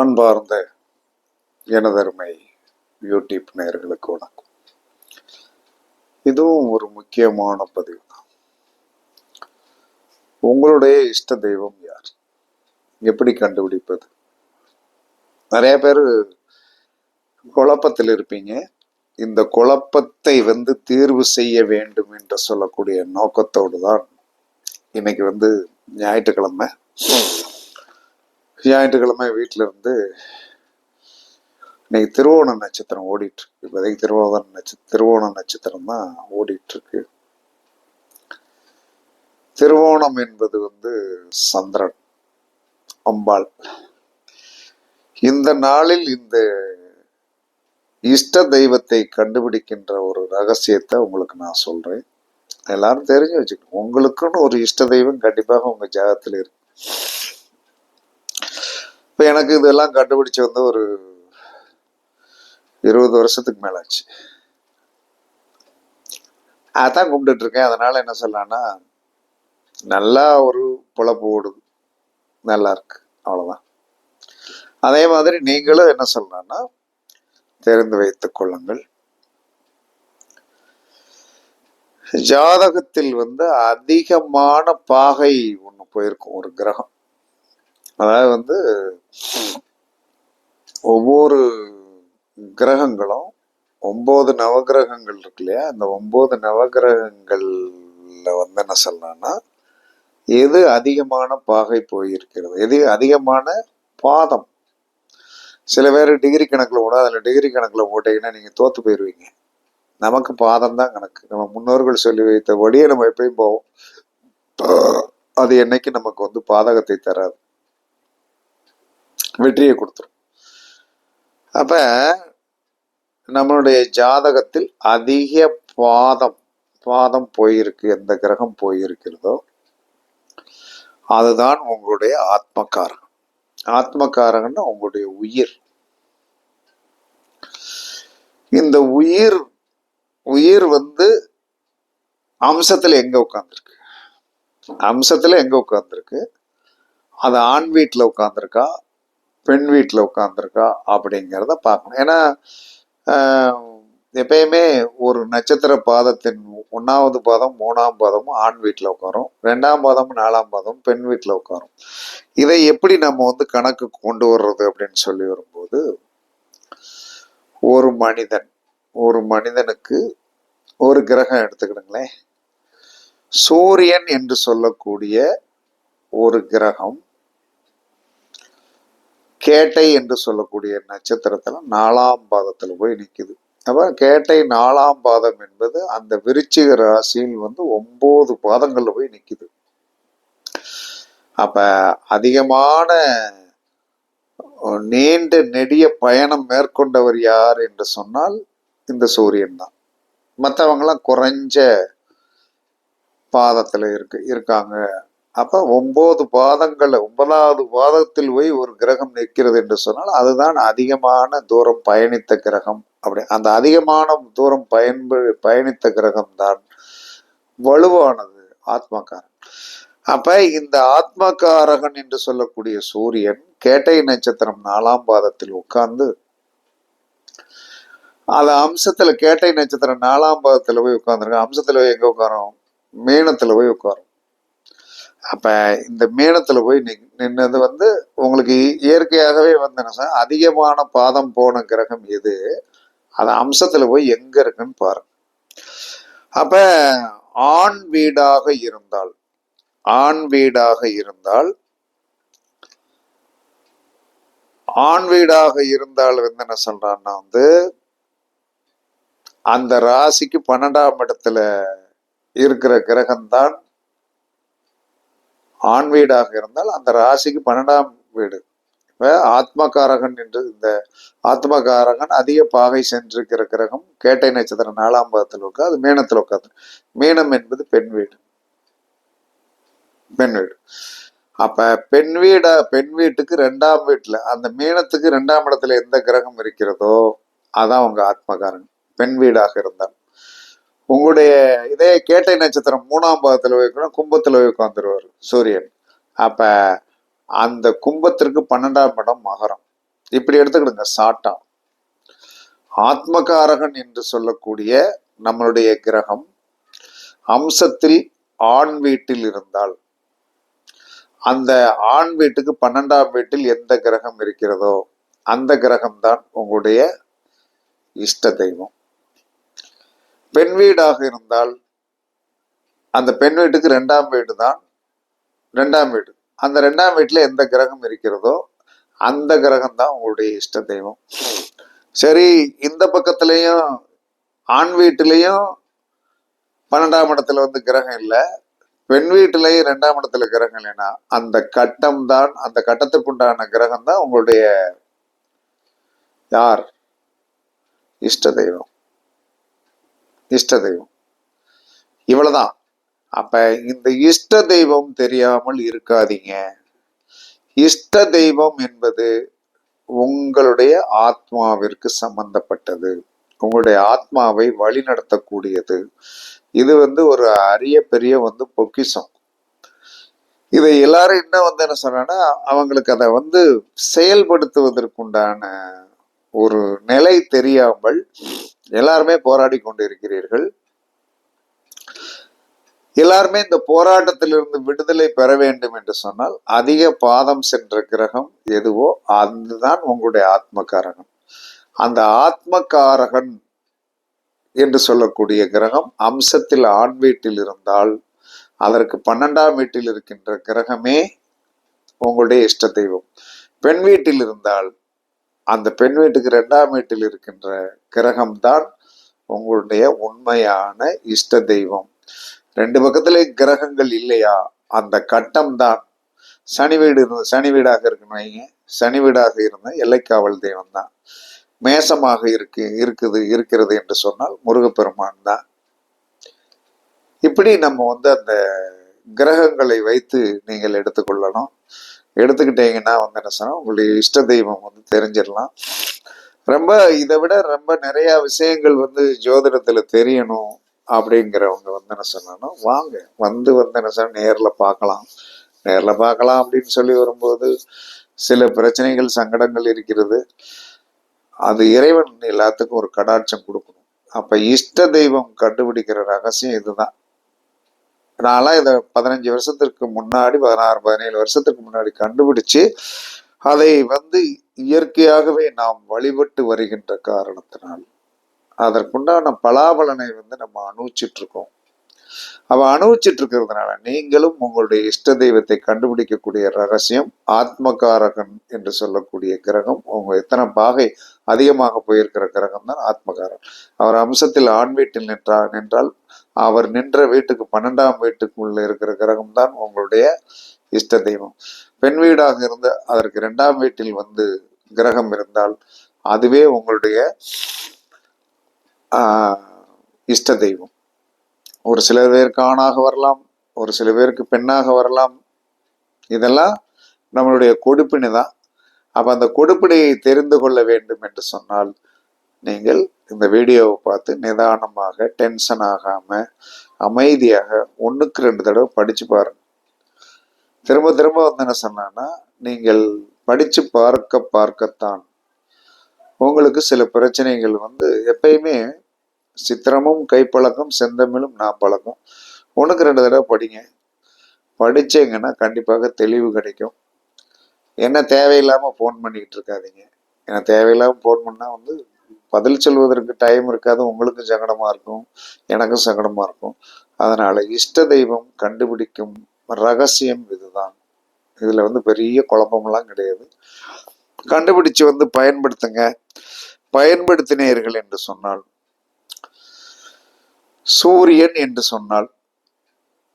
அன்பார்ந்த எனதருமை யூடியூப் நேயர்களுக்கு வணக்கம். இதுவும் ஒரு முக்கியமான பதிவு தான். உங்களுடைய இஷ்ட தெய்வம் யார்? எப்படி கண்டுபிடிப்பது? நிறைய பேர் குழப்பத்தில் இருப்பீங்க. இந்த குழப்பத்தை வந்து தீர்வு செய்ய வேண்டும் என்று சொல்லக்கூடிய நோக்கத்தோடு தான் இன்னைக்கு வந்து ஞாயிற்றுக்கிழமை. ஞாயிற்றுக்கிழமை வீட்டில் இருந்து இன்னைக்கு திருவோண நட்சத்திரம் ஓடிட்டுருக்கு. இப்போதைக்கு திருவோண நட்ச திருவோண நட்சத்திரம் தான் ஓடிட்டுருக்கு. திருவோணம் என்பது வந்து சந்திரன் அம்பாள். இந்த நாளில் இந்த இஷ்ட தெய்வத்தை கண்டுபிடிக்கின்ற ஒரு ரகசியத்தை உங்களுக்கு நான் சொல்கிறேன் எல்லாரும் தெரிஞ்சு வச்சுக்கணும். உங்களுக்குன்னு ஒரு இஷ்ட தெய்வம் கண்டிப்பாக உங்கள் ஜாகத்தில் இருக்கு. இப்போ எனக்கு இதெல்லாம் கண்டுபிடிச்சு வந்து ஒரு இருபது வருஷத்துக்கு மேலே ஆச்சு அதான் கும்பிட்டுட்டு இருக்கேன். அதனால என்ன சொல்லலாம்னா நல்லா ஒரு பொழப்பு ஓடுது. நல்லா இருக்கு. அவ்வளோதான் அதே மாதிரி நீங்களும் என்ன சொல்லலாம்னா தெரிந்து வைத்துக் கொள்ளுங்கள். ஜாதகத்தில் வந்து அதிகமான பாகை ஒன்று போயிருக்கும். ஒரு கிரகம். அதாவது வந்து ஒவ்வொரு கிரகங்களும் ஒம்பது நவகிரகங்கள் இருக்கு இல்லையா? அந்த ஒம்பது நவகிரகங்கள்ல வந்து என்ன சொல்லலாம்னா எது அதிகமான பாகை போயிருக்கிறது? எது அதிகமான பாதம்? சில பேர் டிகிரி கணக்கில் கூட அதில் டிகிரி கணக்கில் போட்டீங்கன்னா நீங்கள் தோற்று போயிடுவீங்க நமக்கு பாதம் தான் கணக்கு. நம்ம முன்னோர்கள் சொல்லி வைத்த வழியை நம்ம எப்பயும் போவோம். அது என்னைக்கு நமக்கு வந்து பாதகத்தை தராது. வெற்றியை கொடுத்துரும். அப்ப நம்மளுடைய ஜாதகத்தில் அதிக பாதம் பாதம் போயிருக்கு எந்த கிரகம் போயிருக்கிறதோ அதுதான் உங்களுடைய ஆத்மகாரகம். ஆத்மகாரகன்னா உங்களுடைய உயிர். இந்த உயிர் உயிர் வந்து அம்சத்துல எங்க உட்காந்துருக்கு அம்சத்துல எங்க உட்காந்துருக்கு அது ஆண் வீட்டில் உட்காந்துருக்கா பெண் வீட்டில் உட்காந்துருக்கா அப்படிங்கிறத பார்க்கணும் ஏன்னா எப்பயுமே ஒரு நட்சத்திர பாதத்தின் ஒன்றாவது பாதம் மூணாம் பாதமும் ஆண் வீட்டில் உட்காரும் ரெண்டாம் பாதமும் நாலாம் பாதம் பெண் வீட்டில் உட்காரும் இதை எப்படி நம்ம வந்து கணக்கு கொண்டு வர்றது அப்படின்னு சொல்லி வரும்போது ஒரு மனிதன் ஒரு மனிதனுக்கு ஒரு கிரகம் எடுத்துக்கிடுங்களேன். சூரியன் என்று சொல்லக்கூடிய ஒரு கிரகம் கேட்டை என்று சொல்லக்கூடிய நட்சத்திரத்துல நாலாம் பாதத்துல போய் நிக்குது. அப்ப கேட்டை நாலாம் பாதம் என்பது அந்த விருச்சிக ராசியில் வந்து ஒன்பது பாதங்கள்ல போய் நிக்குது. அப்ப அதிகமான நீண்ட நெடிய பயணம் மேற்கொண்டவர் யார் என்று சொன்னால் இந்த சூரியன் தான். மற்றவங்களாம் குறைஞ்ச பாதத்துல இருக்கு இருக்காங்க. அப்ப ஒன்பது பாதங்கள் ஒன்பதாவது பாதத்தில் போய் ஒரு கிரகம் நிற்கிறது என்று சொன்னால் அதுதான் அதிகமான தூரம் பயணித்த கிரகம். அப்படி அந்த அதிகமான தூரம் பயன்ப பயணித்த கிரகம் தான் வலுவானது ஆத்மகாரன் அப்ப இந்த ஆத்மகாரகன் என்று சொல்லக்கூடிய சூரியன் கேட்டை நட்சத்திரம் நாலாம் பாதத்தில் உட்கார்ந்து அது அம்சத்துல கேட்டை நட்சத்திரம் நாலாம் பாதத்துல போய் உட்கார்ந்துருக்கு அம்சத்துல போய் எங்க உட்காரும்? மீனத்துல போய் உட்காரும். அப்போ இந்த மீனத்தில் போய் நி நின்னது வந்து உங்களுக்கு இயற்கையாகவே வந்து என்ன அதிகமான பாதம் போன கிரகம் எது? அது அம்சத்தில் போய் எங்கே இருக்குன்னு பாருங்க அப்போ ஆண் வீடாக இருந்தால் ஆண் வீடாக இருந்தால் ஆண் வீடாக இருந்தால் வந்து என்ன சொல்றான்னா வந்து அந்த ராசிக்கு பன்னெண்டாம் இடத்துல இருக்கிற கிரகம்தான் ஆண் வீடாக இருந்தால் அந்த ராசிக்கு பன்னெண்டாம் வீடு. ஆத்மகாரகன் என்று இந்த ஆத்மகாரகன் அதிக பாகை சென்றிருக்கிற கிரகம் கேட்டை நட்சத்திரம் நாலாம் பாதத்தில் உட்கா அது மீனத்தில் உட்காந்து மீனம் என்பது பெண் வீடு. பெண் வீடு. அப்ப பெண் வீடா பெண் வீட்டுக்கு ரெண்டாம் வீட்டுல அந்த மீனத்துக்கு ரெண்டாம் இடத்துல எந்த கிரகம் இருக்கிறதோ அதான் உங்க ஆத்மகாரன் பெண் வீடாக இருந்தால். உங்களுடைய இதே கேட்டை நட்சத்திரம் மூணாம் பாகத்தில் வைக்கணும் கும்பத்தில் போய் உட்காந்துருவார் சூரியன். அப்போ அந்த கும்பத்திற்கு பன்னெண்டாம் இடம் மகரம். இப்படி எடுத்துக்கிடுங்க சாட்டா. ஆத்மகாரகன் என்று சொல்லக்கூடிய நம்மளுடைய கிரகம் அம்சத்தில் ஆண் வீட்டில் இருந்தால் அந்த ஆண் வீட்டுக்கு பன்னெண்டாம் வீட்டில் எந்த கிரகம் இருக்கிறதோ அந்த கிரகம்தான் உங்களுடைய இஷ்ட தெய்வம். பெண் வீடாக இருந்தால் அந்த பெண் வீட்டுக்கு ரெண்டாம் வீடு தான். ரெண்டாம் வீடு. அந்த ரெண்டாம் வீட்டில் எந்த கிரகம் இருக்கிறதோ அந்த கிரகம் தான் உங்களுடைய இஷ்ட தெய்வம். சரி இந்த பக்கத்துலேயும் ஆண் வீட்டிலையும் பன்னெண்டாம் இடத்துல வந்து கிரகம் இல்லை. பெண் வீட்டிலையும் ரெண்டாம் இடத்துல கிரகம் இல்லைன்னா அந்த கட்டம் தான் அந்த கட்டத்துக்குண்டான கிரகம் தான் உங்களுடைய யார்? இஷ்ட தெய்வம். இஷ்ட தெய்வம் இவ்வளவுதான். அப்ப இந்த இஷ்ட தெய்வம் தெரியாமல் இருக்காதீங்க. இஷ்ட தெய்வம் என்பது உங்களுடைய ஆத்மாவிற்கு சம்பந்தப்பட்டது. உங்களுடைய ஆத்மாவை வழிநடத்தக்கூடியது. இது வந்து ஒரு அரிய பெரிய வந்து பொக்கிஷம். இதை எல்லாரும் என்ன வந்து என்ன சொன்னா அவங்களுக்கு அதை வந்து செயல்படுத்துவதற்குண்டான ஒரு நிலை தெரியாமல் எல்லாருமே போராடி கொண்டிருக்கிறீர்கள். எல்லாருமே இந்த போராட்டத்திலிருந்து விடுதலை பெற வேண்டும் என்று சொன்னால் அதிக பாதம் சென்ற கிரகம் எதுவோ அதுதான் உங்களுடைய ஆத்மகாரகன் அந்த ஆத்மகாரகன் என்று சொல்லக்கூடிய கிரகம் அம்சத்தில் ஆண் வீட்டில் இருந்தால் அதற்கு பன்னெண்டாம் வீட்டில் இருக்கின்ற கிரகமே உங்களுடைய இஷ்ட தெய்வம். பெண் வீட்டில் இருந்தால் அந்த பெண் வீட்டுக்கு ரெண்டாம் வீட்டில் இருக்கின்ற கிரகம்தான் உங்களுடைய உண்மையான இஷ்ட தெய்வம். ரெண்டு பக்கத்துல கிரகங்கள் இல்லையா? அந்த கட்டம் தான் சனி வீடு இருந்து சனி வீடாக இருக்குன்னு வைங்க. சனி வீடாக இருந்த எல்லைக்காவல் தெய்வம் தான் மேசமாக இருக்கு இருக்குது இருக்கிறது என்று சொன்னால் முருகப்பெருமான் தான் இப்படி நம்ம வந்து அந்த கிரகங்களை வைத்து நீங்கள் எடுத்துக்கொள்ளணும். எடுத்துக்கிட்டீங்கன்னா வந்து என்ன சொன்னா உங்களுடைய இஷ்ட தெய்வம் வந்து தெரிஞ்சிடலாம். ரொம்ப இதை விட ரொம்ப நிறைய விஷயங்கள் வந்து ஜோதிடத்துல தெரியணும் அப்படிங்கிறவங்க வந்து என்ன சொன்னா வாங்க வந்து வந்து என்ன சொன்னா நேரில் பார்க்கலாம். நேரில் பார்க்கலாம் அப்படின்னு சொல்லி வரும்போது சில பிரச்சனைகள் சங்கடங்கள் இருக்கிறது. அது இறைவன் எல்லாத்துக்கும் ஒரு கடாட்சம் கொடுக்கணும். அப்போ இஷ்ட தெய்வம் கண்டுபிடிக்கிற ரகசியம் இதுதான். நான்லாம் இதை பதினஞ்சு வருஷத்திற்கு முன்னாடி பதினாறு பதினேழு வருஷத்துக்கு முன்னாடி கண்டுபிடிச்சு அதை வந்து இயற்கையாகவே நாம் வழிபட்டு வருகின்ற காரணத்தினால் அதற்குண்டான பலாபலனை வந்து நம்ம அனுபவிச்சுட்டு இருக்கோம் அவ அனுபவிச்சுட்டு இருக்கிறதுனால நீங்களும் உங்களுடைய இஷ்ட தெய்வத்தை கண்டுபிடிக்கக்கூடிய ரகசியம் ஆத்மகாரகன் என்று சொல்லக்கூடிய கிரகம் உங்க எத்தனை பாகை அதிகமாக போயிருக்கிற கிரகம் தான் ஆத்மகாரன் அவர் அம்சத்தில் ஆண் வீட்டில் நின்றார் நின்றால் அவர் நின்ற வீட்டுக்கு பன்னெண்டாம் வீட்டுக்குள்ள இருக்கிற கிரகம் தான் உங்களுடைய இஷ்ட தெய்வம். பெண் வீடாக இருந்து அதற்கு இரண்டாம் வீட்டில் வந்து கிரகம் இருந்தால் அதுவே உங்களுடைய ஆஹ், இஷ்ட தெய்வம். ஒரு சில பேருக்கு ஆணாக வரலாம் ஒரு சில பேருக்கு பெண்ணாக வரலாம். இதெல்லாம் நம்மளுடைய கொடுப்பினை தான். அப்போ அந்த கொடுப்பினையை தெரிந்து கொள்ள வேண்டும் என்று சொன்னால் நீங்கள் இந்த வீடியோவை பார்த்து நிதானமாக டென்ஷன் ஆகாமல் அமைதியாக ஒன்றுக்கு ரெண்டு தடவை படித்து பாருங்கள் திரும்ப திரும்ப வந்து என்ன சொன்னான்னா நீங்கள் படித்து பார்க்க பார்க்கத்தான். உங்களுக்கு சில பிரச்சனைகள் வந்து எப்பயுமே சித்திரமும் கைப்பழக்கம் செந்தமிழும் நான் பழக்கம் ஒன்றுக்கு ரெண்டு தடவை படிங்க. படித்தீங்கன்னா கண்டிப்பாக தெளிவு கிடைக்கும். என்ன தேவையில்லாமல் ஃபோன் பண்ணிக்கிட்டு இருக்காதீங்க. ஏன்னா தேவையில்லாமல் ஃபோன் பண்ணால் வந்து பதில் சொல்வதற்கு டைம் இருக்காது. உங்களுக்கும் சங்கடமாக இருக்கும். எனக்கும் சங்கடமாக இருக்கும். அதனால் இஷ்ட தெய்வம் கண்டுபிடிக்கும் ரகசியம் இதுதான். இதில் வந்து பெரிய குழப்பமெல்லாம் கிடையாது. கண்டுபிடிச்சு வந்து பயன்படுத்துங்க. பயன்படுத்தினீர்கள் என்று சொன்னால் சூரியன் என்று சொன்னால்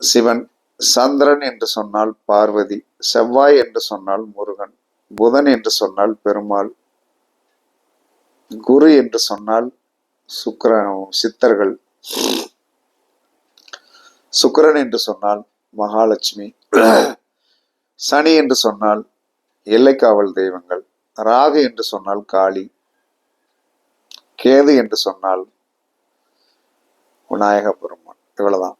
சிவன் சந்திரன் என்று சொன்னால் பார்வதி செவ்வாய் என்று சொன்னால் முருகன் புதன் என்று சொன்னால் பெருமாள் குரு என்று சொன்னால் சுக்கர சித்தர்கள் சுக்கரன் என்று சொன்னால் மகாலட்சுமி சனி என்று சொன்னால் எல்லைக்காவல் தெய்வங்கள் ராகு என்று சொன்னால் காளி கேது என்று சொன்னால் விநாயக பெருமான் இவ்வளவுதான்.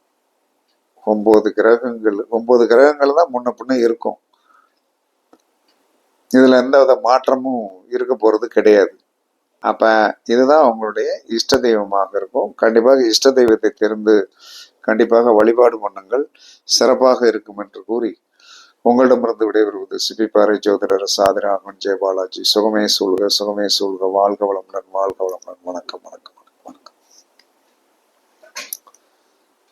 ஒன்பது கிரகங்கள் ஒன்பது கிரகங்கள் தான் முன்ன பின்ன இருக்கும். இதுல எந்த வித மாற்றமும் இருக்க போறது கிடையாது. அப்ப இதுதான் அவங்களுடைய இஷ்ட தெய்வமாக இருக்கும். கண்டிப்பாக இஷ்ட தெய்வத்தை தெரிந்து கண்டிப்பாக வழிபாடு பண்ணுங்கள் சிறப்பாக இருக்கும் என்று கூறி உங்களிடமிருந்து விடைபெறுவது சிபிபாறை ஜோதிடர் சாதிராகவன் ஜெயபாலாஜி. சுகமே சூழ்க சுகமே சூழ்க. வாழ்க வளமுடன் வாழ்க வளமுடன். வணக்கம் வணக்கம்.